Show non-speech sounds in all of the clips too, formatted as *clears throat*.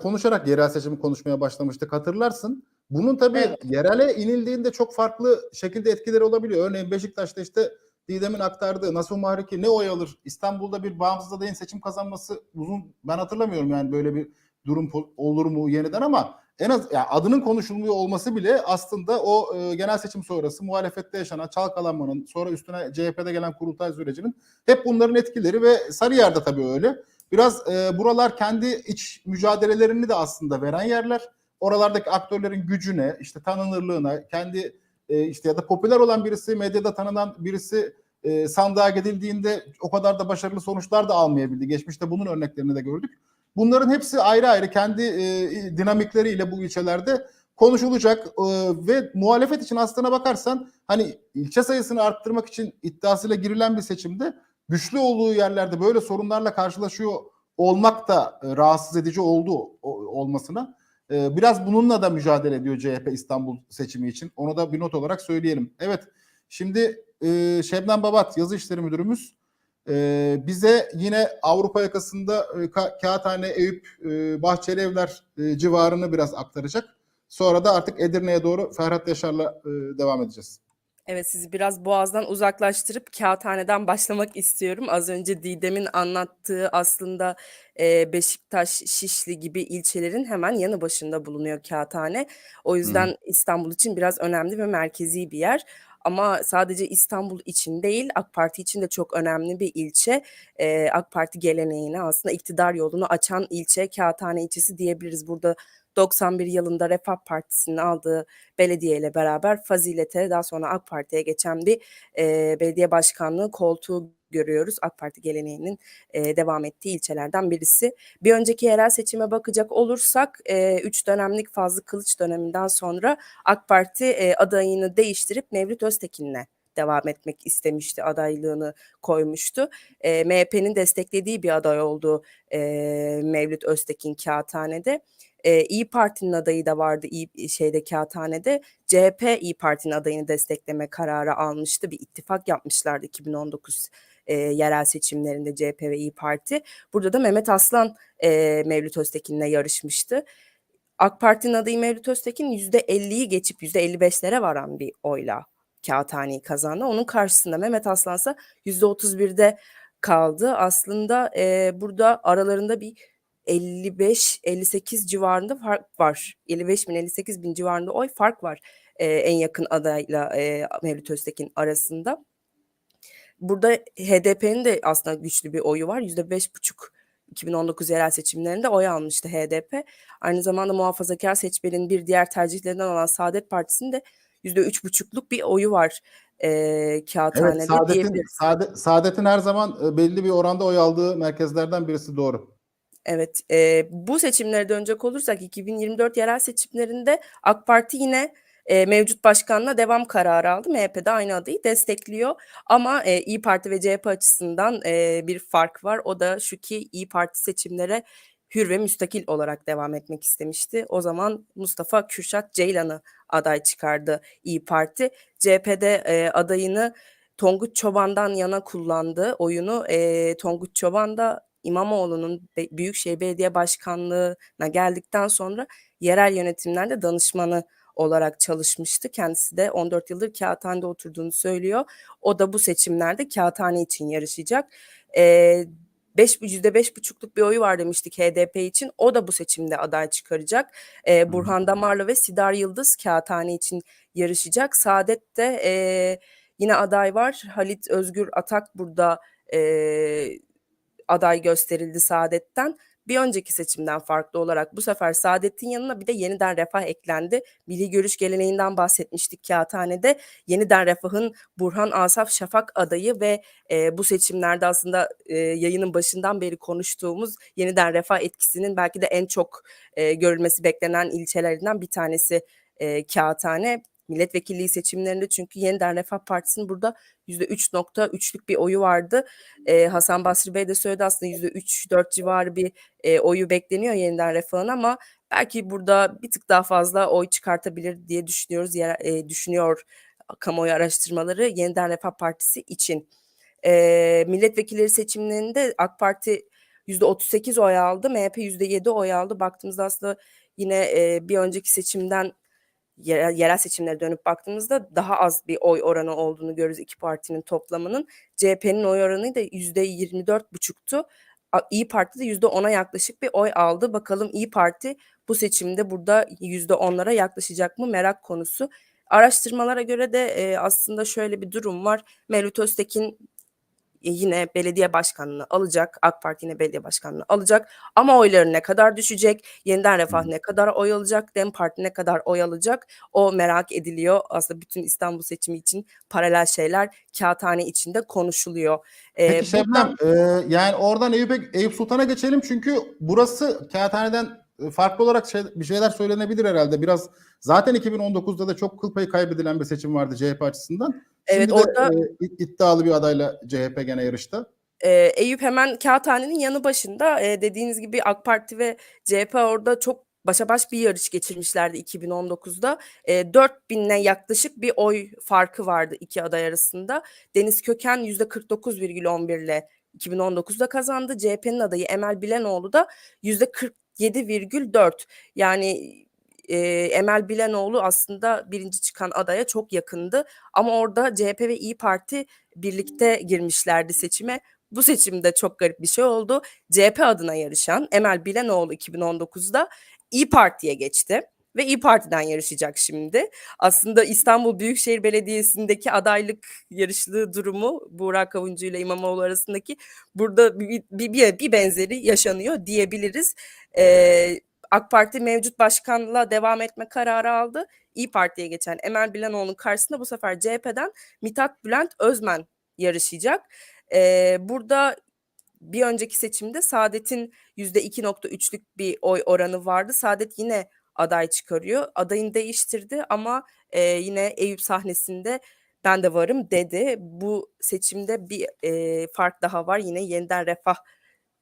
konuşarak yerel seçimi konuşmaya başlamıştık hatırlarsın. Bunun tabii Evet. yerele inildiğinde çok farklı şekilde etkileri olabiliyor. Örneğin Beşiktaş'ta işte Didem'in aktardığı Nasuh Mahriki ne oy alır? İstanbul'da bir bağımsız adayın seçim kazanması uzun ben hatırlamıyorum yani böyle bir durum olur mu yeniden ama en az yani adının konuşulmuyor olması bile aslında o e, genel seçim sonrası muhalefette yaşanan çalkalanmanın sonra üstüne CHP'de gelen kurultay sürecinin hep bunların etkileri ve Sarıyer'de tabii öyle. Biraz e, buralar kendi iç mücadelelerini de aslında veren yerler. Oralardaki aktörlerin gücüne, işte tanınırlığına, kendi e, işte ya da popüler olan birisi, medyada tanınan birisi e, sandığa gidildiğinde o kadar da başarılı sonuçlar da almayabildi. Geçmişte bunun örneklerini de gördük. Bunların hepsi ayrı ayrı kendi e, dinamikleriyle bu ilçelerde konuşulacak e, ve muhalefet için aslına bakarsan hani ilçe sayısını arttırmak için iddiasıyla girilen bir seçimde güçlü olduğu yerlerde böyle sorunlarla karşılaşıyor olmak da e, rahatsız edici oldu o- olmasına. E, biraz bununla da mücadele ediyor CHP İstanbul seçimi için. Onu da bir not olarak söyleyelim. Evet şimdi e, Şebnem Babat yazı işleri müdürümüz e, bize yine Avrupa yakasında e, Ka- Kağıthane, Eyüp, Bahçeli Evler civarını biraz aktaracak. Sonra da artık Edirne'ye doğru Ferhat Yaşar'la devam edeceğiz. Evet sizi biraz Boğaz'dan uzaklaştırıp Kağıthane'den başlamak istiyorum. Az önce Didem'in anlattığı aslında e, Beşiktaş, Şişli gibi ilçelerin hemen yanı başında bulunuyor Kağıthane. O yüzden İstanbul için biraz önemli ve merkezi bir yer. Ama sadece İstanbul için değil AK Parti için de çok önemli bir ilçe. E, AK Parti geleneğine aslında iktidar yolunu açan ilçe Kağıthane ilçesi diyebiliriz. Burada 91 yılında Refah Partisi'nin aldığı belediye ile beraber Fazilet'e daha sonra AK Parti'ye geçen bir e, belediye başkanlığı koltuğu görüyoruz. AK Parti geleneğinin e, devam ettiği ilçelerden birisi. Bir önceki yerel seçime bakacak olursak 3 dönemlik Fazlı Kılıç döneminden sonra AK Parti e, adayını değiştirip Mevlüt Öztekin'le devam etmek istemişti adaylığını koymuştu. E, MHP'nin desteklediği bir aday oldu e, Mevlüt Öztekin Kağıthane'de. E, İyi Parti'nin adayı da vardı İyi, şeyde Kağıthane'de. CHP İyi Parti'nin adayını destekleme kararı almıştı. Bir ittifak yapmışlardı 2019 e, yerel seçimlerinde CHP ve İyi Parti. Burada da Mehmet Aslan e, Mevlüt Öztekin'le yarışmıştı. AK Parti'nin adayı Mevlüt Öztekin %50'yi geçip %55'lere varan bir oyla Kağıthane'yi kazandı. Onun karşısında Mehmet Aslan ise %31'de kaldı. Aslında e, burada aralarında bir 55-58 civarında fark var. 55 bin 58 bin civarında oy fark var e, en yakın adayla e, Mevlüt Öztekin arasında. Burada HDP'nin de aslında güçlü bir oyu var. %5,5 2019 yerel seçimlerinde oy almıştı HDP. Aynı zamanda muhafazakar seçmenin bir diğer tercihlerinden olan Saadet Partisi'nin de %3,5'luk bir oyu var e, Kağıthane'de Evet, Saadet'in. Saadet, Saadet'in her zaman e, belli bir oranda oy aldığı merkezlerden birisi doğru. Evet, eee, bu seçimlere dönecek olursak 2024 yerel seçimlerinde AK Parti yine eee, mevcut başkanla devam kararı aldı. MHP aynı adayı destekliyor. Ama eee, İyi Parti ve CHP açısından eee, bir fark var. O da şu ki İyi Parti seçimlere hür ve müstakil olarak devam etmek istemişti. O zaman Mustafa Kürşat Ceylan'ı aday çıkardı İyi Parti. CHP'de eee, adayını Tonguç Çoban'dan yana kullandı oyunu. Eee, Tonguç Çoban da İmamoğlu'nun Büyükşehir Belediye Başkanlığı'na geldikten sonra yerel yönetimlerde danışmanı olarak çalışmıştı. Kendisi de 14 yıldır Kağıthane'de oturduğunu söylüyor. O da bu seçimlerde Kağıthane için yarışacak. Ee, beş, %5,5'luk bir oyu var demiştik HDP için. O da bu seçimde aday çıkaracak. Ee, Burhan Damarlı ve Sidar Yıldız Kağıthane için yarışacak. Saadet de e, yine aday var. Halit Özgür Atak burada e, aday gösterildi Saadet'ten. Bir önceki seçimden farklı olarak bu sefer Saadet'in yanına bir de yeniden refah eklendi. Milli görüş geleneğinden bahsetmiştik Kağıthane'de. Yeniden refahın Burhan Asaf Şafak adayı ve e, bu seçimlerde aslında e, yayının başından beri konuştuğumuz yeniden refah etkisinin belki de en çok e, görülmesi beklenen ilçelerinden bir tanesi e, Kağıthane. Milletvekilliği seçimlerinde çünkü Yeniden Refah Partisi'nin burada %3.3'lük bir oyu vardı. Ee, Hasan Basri Bey de söyledi aslında %3-4 civarı bir e, oyu bekleniyor Yeniden Refah'ın ama belki burada bir tık daha fazla oy çıkartabilir diye düşünüyoruz. E, düşünüyor kamuoyu araştırmaları Yeniden Refah Partisi için. E, milletvekilleri seçimlerinde AK Parti %38 oy aldı. MHP %7 oy aldı. Baktığımızda aslında yine e, bir önceki seçimden yerel, yerel seçimlere dönüp baktığımızda daha az bir oy oranı olduğunu görürüz iki partinin toplamının. CHP'nin oy oranı da %24,5'tu. A- İyi Parti de %10'a yaklaşık bir oy aldı. Bakalım İyi Parti bu seçimde burada %10'lara yaklaşacak mı merak konusu. Araştırmalara göre de e, aslında şöyle bir durum var. Mevlüt Öztekin yine belediye başkanlığını alacak. AK Parti yine belediye başkanlığını alacak. Ama oyları ne kadar düşecek? Yeniden Refah ne kadar oy alacak? Dem Parti ne kadar oy alacak? O merak ediliyor. Aslında bütün İstanbul seçimi için paralel şeyler kağıthane içinde konuşuluyor. E, Peki buradan- Şebnem, e, yani oradan Eyüp'e, Eyüp Sultan'a geçelim çünkü burası Kağıthane'den e, farklı olarak şey, bir şeyler söylenebilir herhalde. Biraz zaten 2019'da da çok kıl payı kaybedilen bir seçim vardı CHP açısından. Evet, Şimdi de, orada- e, iddialı bir adayla CHP gene yarışta. Ee, Eyüp hemen Kağıthane'nin yanı başında Ee, dediğiniz gibi AK Parti ve CHP orada çok başa baş bir yarış geçirmişlerdi 2019'da. Ee, 4000'e yaklaşık bir oy farkı vardı iki aday arasında. Deniz Köken %49,11 ile 2019'da kazandı. CHP'nin adayı Emel Bilenoğlu da %47,4. Yani e, Emel Bilenoğlu aslında birinci çıkan adaya çok yakındı. Ama orada CHP ve İyi Parti birlikte girmişlerdi seçime. Bu seçimde çok garip bir şey oldu. CHP adına yarışan Emel Bilenoğlu 2019'da İyi Parti'ye geçti ve İyi Parti'den yarışacak şimdi. Aslında İstanbul Büyükşehir Belediyesi'ndeki adaylık yarışlığı durumu Burak Avuncu ile İmamoğlu arasındaki burada bir, bir, bir, benzeri yaşanıyor diyebiliriz. Ee, AK Parti mevcut başkanla devam etme kararı aldı. İyi Parti'ye geçen Emel Bilenoğlu'nun karşısında bu sefer CHP'den Mithat Bülent Özmen yarışacak. Ee, burada bir önceki seçimde Saadet'in %2.3'lük bir oy oranı vardı. Saadet yine aday çıkarıyor. Adayını değiştirdi ama e, yine Eyüp sahnesinde ben de varım dedi. Bu seçimde bir e, fark daha var. Yine yeniden refah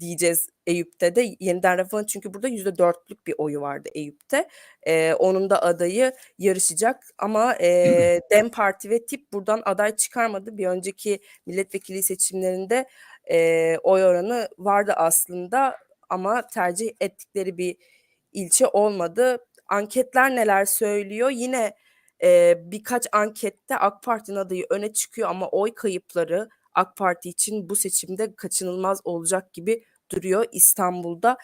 diyeceğiz Eyüp'te de. Yeniden refahın çünkü burada %4'lük bir oyu vardı Eyüp'te. E, onun da adayı yarışacak ama e, Dem Parti ve Tip buradan aday çıkarmadı. Bir önceki milletvekili seçimlerinde e, oy oranı vardı aslında ama tercih ettikleri bir ilçe olmadı. Anketler neler söylüyor? Yine e, birkaç ankette AK Parti'nin adayı öne çıkıyor ama oy kayıpları AK Parti için bu seçimde kaçınılmaz olacak gibi duruyor İstanbul'da.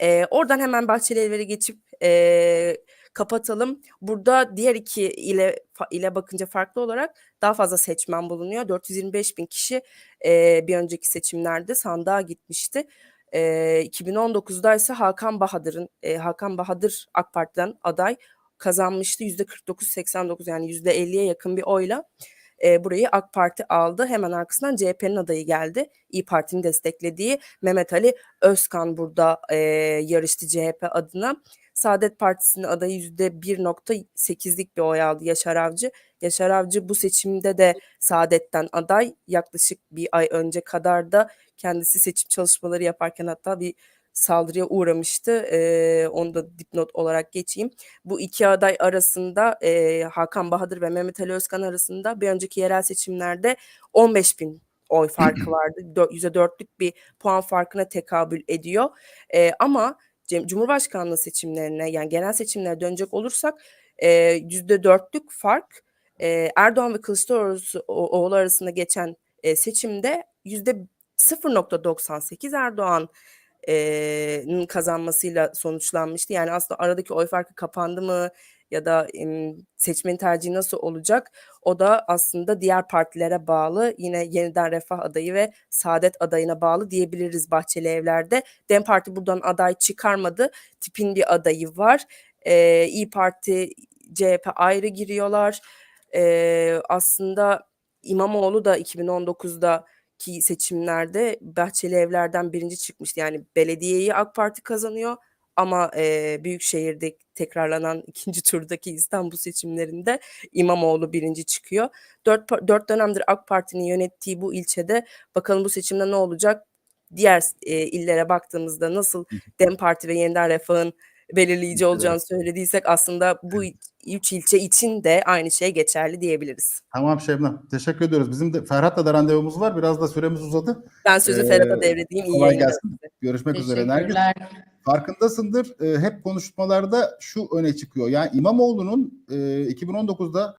E, oradan hemen Bahçelievler'e geçip e, kapatalım. Burada diğer iki ile ile bakınca farklı olarak daha fazla seçmen bulunuyor. 425 bin kişi e, bir önceki seçimlerde sandığa gitmişti. E, 2019'da ise Hakan Bahadır'ın e, Hakan Bahadır AK Parti'den aday kazanmıştı. %49-89 yani %50'ye yakın bir oyla e, burayı AK Parti aldı. Hemen arkasından CHP'nin adayı geldi. İyi Parti'nin desteklediği Mehmet Ali Özkan burada e, yarıştı CHP adına. Saadet Partisi'nin adayı %1.8'lik bir oy aldı Yaşar Avcı. Yaşar Avcı bu seçimde de Saadet'ten aday yaklaşık bir ay önce kadar da kendisi seçim çalışmaları yaparken hatta bir saldırıya uğramıştı. Ee, onu da dipnot olarak geçeyim. Bu iki aday arasında e, Hakan Bahadır ve Mehmet Ali Özkan arasında bir önceki yerel seçimlerde 15 bin oy farkı *clears throat* vardı. Dö- %4'lük bir puan farkına tekabül ediyor. Ee, ama Cumhurbaşkanlığı seçimlerine yani genel seçimlere dönecek olursak e, %4'lük fark e, Erdoğan ve Kılıçdaroğlu arasında geçen e, seçimde %0.98 Erdoğan e, kazanmasıyla sonuçlanmıştı. Yani aslında aradaki oy farkı kapandı mı ya da em, seçmenin tercihi nasıl olacak? O da aslında diğer partilere bağlı. Yine yeniden Refah adayı ve Saadet adayına bağlı diyebiliriz Bahçeli Evler'de. Dem Parti buradan aday çıkarmadı. Tipin bir adayı var. Ee, İyi Parti, CHP ayrı giriyorlar. Ee, aslında İmamoğlu da 2019'da ki seçimlerde Bahçeli Evler'den birinci çıkmıştı. Yani belediyeyi AK Parti kazanıyor ama e, Büyükşehir'de tekrarlanan *laughs* ikinci turdaki İstanbul seçimlerinde İmamoğlu birinci çıkıyor. Dört, pa- dört dönemdir AK Parti'nin yönettiği bu ilçede bakalım bu seçimde ne olacak? Diğer e, illere baktığımızda nasıl Dem Parti ve Yeniden Refah'ın belirleyici olacağını söylediysek aslında bu üç ilçe için de aynı şey geçerli diyebiliriz. Tamam Şebnem. Teşekkür ediyoruz. Bizim de Ferhat'la da randevumuz var. Biraz da süremiz uzadı. Ben sözü Ee, Ferhat'a devredeyim. İyi kolay yayınlar. gelsin. Görüşmek üzere. Nergis. Farkındasındır. e, hep konuşmalarda şu öne çıkıyor. Yani İmamoğlu'nun e, 2019'da